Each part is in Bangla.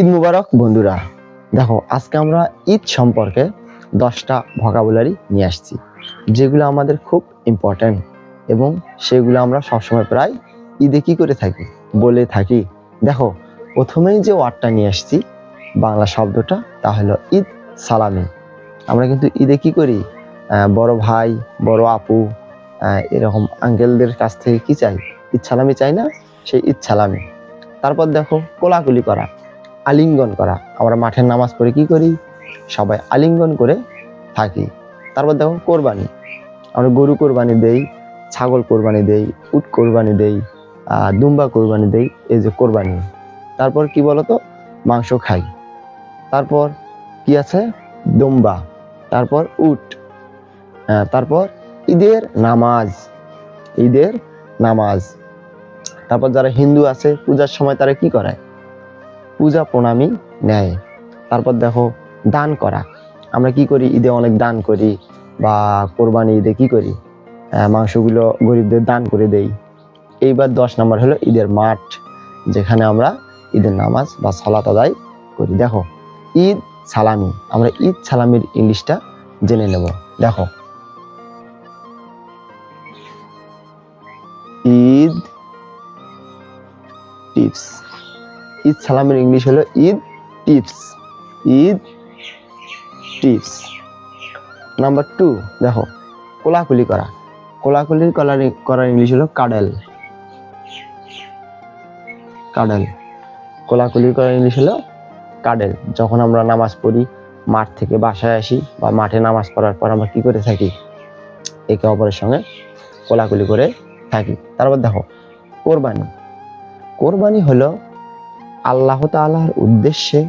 ঈদ মুবারক, বন্ধুরা। দেখো, আজকে আমরা ঈদ সম্পর্কে দশটা ভকাবুলারি নিয়ে আসছি, যেগুলো আমাদের খুব ইম্পর্ট্যান্ট এবং সেগুলো আমরা সবসময় প্রায় ঈদে কি করে থাকি, বলে থাকি। দেখো, প্রথমেই যে ওয়ার্ডটা নিয়ে আসছি, বাংলা শব্দটা, তা হলো ঈদ সালামি। আমরা কিন্তু ঈদে কি করি? বড় ভাই, বড় আপু এরকম আঙ্কেলদের কাছ থেকে কি চাই? ঈদ সালামি চাই না? সেই ঈদ সালামি। তারপর দেখো, কোলাকুলি করা। আলিঙ্গন করা। আমরা মাঠের নামাজ পড়ে কি করি? সবাই আলিঙ্গন করে থাকি। তারপর দেখো কোরবানি। আমরা গরু কোরবানি দেই, ছাগল কোরবানি দেই, উট কোরবানি দেই দুম্বা কোরবানি দেই, এই যে কোরবানি। তারপর কি বলতো? মাংস খাই। তারপর কি আছে? দুম্বা। তারপর উট। তারপর ঈদের নামাজ। ঈদের নামাজ। তারপর যারা হিন্দু আছে, পূজার সময় তারা কি করে? পূজা প্রণামী নেয়। তারপর দেখো, দান করা। আমরা কি করি? ঈদে অনেক দান করি বা কোরবানি ঈদে কি করি? মাংসগুলো গরিবদের দান করে দেই। এইবার দশ নম্বর হলো ঈদের মাঠ, যেখানে আমরা ঈদের নামাজ বা সালাত আদায় করি। দেখো, ঈদ সালামি। আমরা ঈদ সালামির ইংলিশটা জেনে নেব। দেখো। ঈদ টিপস। ঈদ সালামের ইংলিশ হলো Eid tips Eid tips number two দেখো, কোলাকুলি করা। কোলাকুলি করার করার ইংলিশ হলো কাডেল কাডেল কোলাকুলি করার ইংলিশ হলো কাডেল যখন আমরা নামাজ পড়ি, মাঠ থেকে বাসায় আসি বা মাঠে নামাজ পড়ার পর আমরা কী করে থাকি? একে অপরের সঙ্গে কোলাকুলি করে থাকি। তারপর দেখো, কোরবানি। কোরবানি হলো আল্লাহ তাআলার উদ্দেশ্যে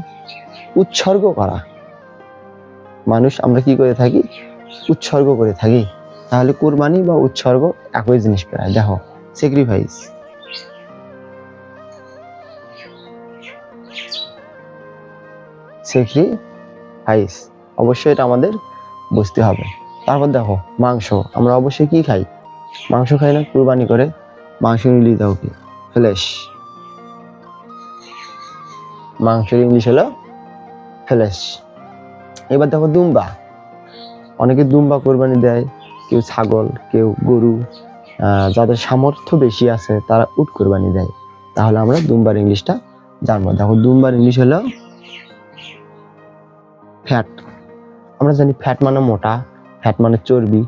উৎসর্গ করা। মানুষ আমরা কি করে থাকি? উৎসর্গ করে থাকি। তাহলে কোরবানি বা উৎসর্গ একই জিনিস প্রায়। দেখো স্যাক্রিফাইস স্যাক্রিফাইস অবশ্যই এটা আমাদের বুঝতে হবে। তারপর দেখো, মাংস। আমরা অবশ্যই কি খাই? মাংস খাই না, কুরবানি করে মাংস নিলি দাও কি ফ্লেশ মাংসের ইংলিশ হলো ফ্লেশ এবার দেখো দুম্বা। অনেকে দুম্বা কোরবানি দেয়, কেউ ছাগল, কেউ গরু যাদের সামর্থ্য বেশি আছে তারা উট কোরবানি দেয়। তাহলে আমরা দুম্বার ইংলিশটা জানব। দেখো দুম্বার ইংলিশ হলো ফ্যাট। আমরা জানি ফ্যাট মানে মোটা, ফ্যাট মানে চর্বি।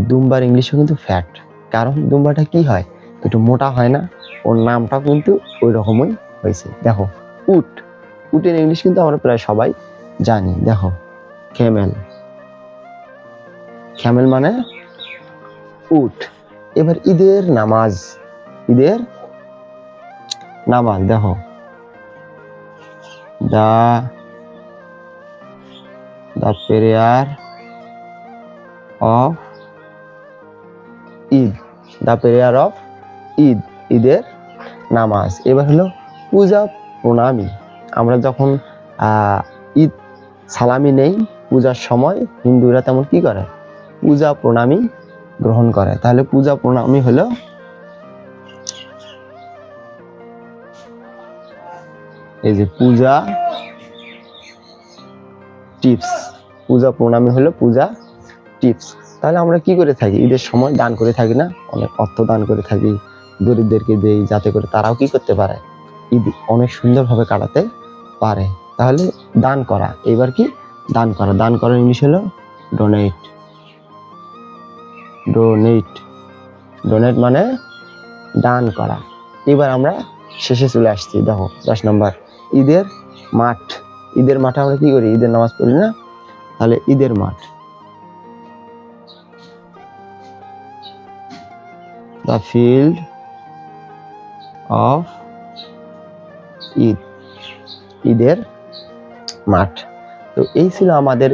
দুম্বার ইংলিশও কিন্তু ফ্যাট। কারণ দুম্বাটা কি হয়? একটু মোটা হয় না। ওর নামটা কিন্তু ওই রকমই হয়েছে। দেখো, উট। উটের ইংলিশ কিন্তু আমরা প্রায় সবাই জানি, দেখো, ক্যামেল। ক্যামেল মানে উট। এবার ঈদের নামাজ ঈদের নামাজ, দেখো। The the prayer of Eid, the prayer of Eid, ঈদের নামাজ। এবার হলো পূজা প্রণামী। আমরা যখন ঈদ সালামি নেই, পূজার সময় হিন্দুরা তেমন কি করে? পূজা প্রণামী গ্রহণ করে। তাহলে পূজা প্রণামী হলো এই যে পূজা টিপস। পূজা প্রণামী হলো পূজা টিপস। তাহলে আমরা কি করে থাকি? ঈদের সময় দান করে থাকি না? অনেক অর্থ দান করে থাকি। গরিবদেরকে দেই, যাতে করে তারাও কি করতে পারে? ঈদ অনেক সুন্দরভাবে কাটাতে পারে। তাহলে দান করা। এবার কি? দান করা। দান করার ইংলিশ হলো ডোনেট ডোনেট ডোনেট মানে দান করা। এবার আমরা শেষে চলে আসছি। দেখো, দশ নম্বর। ঈদের মাঠ। ঈদের মাঠে আমরা কি করি? ঈদের নামাজ পড়ি না? তাহলে ঈদের মাঠ। The field of Eid. ঈদের মাঠ। তো এই ছিল আমাদের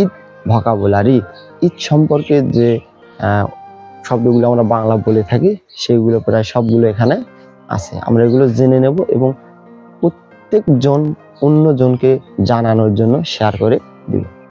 ঈদ ভকাবুলারি। ঈদ সম্পর্কে যে শব্দগুলো আমরা বাংলা বলে থাকি, সেগুলো প্রায় সবগুলো এখানে আছে। আমরা এগুলো জেনে নেব এবং প্রত্যেকজন অন্যজনকে জানানোর জন্য শেয়ার করে দিব।